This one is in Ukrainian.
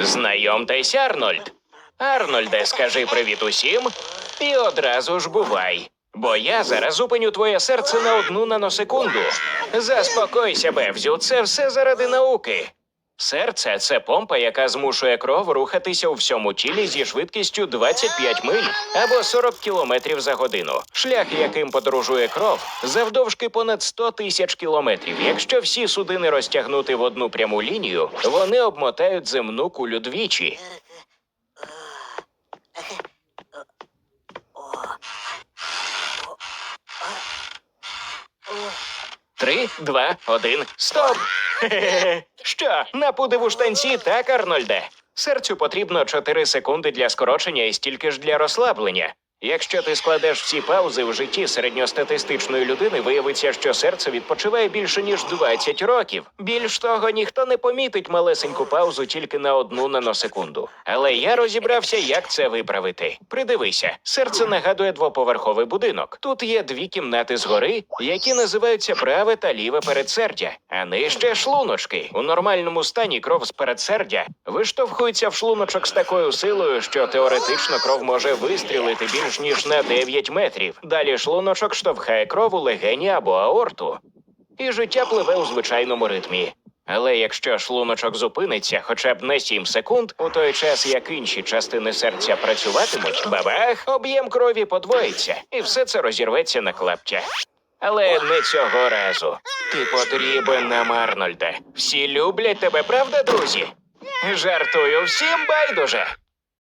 Знайомтесь, Арнольд. Арнольде, скажи привіт усім і одразу ж бувай. Бо я зараз зупиню твоє серце на одну наносекунду. Заспокойся, Бевзю, це все заради науки. Серце це помпа, яка змушує кров рухатися у всьому тілі зі швидкістю 25 миль або 40 кілометрів за годину. Шлях, яким подорожує кров, завдовжки понад 100 тисяч кілометрів. Якщо всі судини розтягнути в одну пряму лінію, вони обмотають земну кулю двічі. Три, два, один, стоп! Що, На подиву штанці, так, Арнольде? Серцю потрібно 4 секунди для скорочення і стільки ж для розслаблення. Якщо ти складеш всі паузи в житті середньостатистичної людини, виявиться, що серце відпочиває більше ніж 20 років. Більш того, ніхто не помітить малесеньку паузу тільки на одну наносекунду. Але я розібрався, як це виправити. Придивися, серце нагадує двоповерховий будинок. Тут є дві кімнати згори, які називаються праве та ліве передсердя, а нижче шлуночки. У нормальному стані кров з передсердя виштовхується в шлуночок з такою силою, що теоретично кров може вистрілити більш ніж на 9 метрів. Далі шлуночок штовхає кров у легені або аорту. І життя пливе у звичайному ритмі. Але якщо шлуночок зупиниться хоча б на 7 секунд, у той час як інші частини серця працюватимуть, бабах, об'єм крові подвоїться, і все це розірветься на клаптя. Але не цього разу. Ти потрібен нам, Арнольде. Всі люблять тебе, правда, друзі? Жартую, всім байдуже.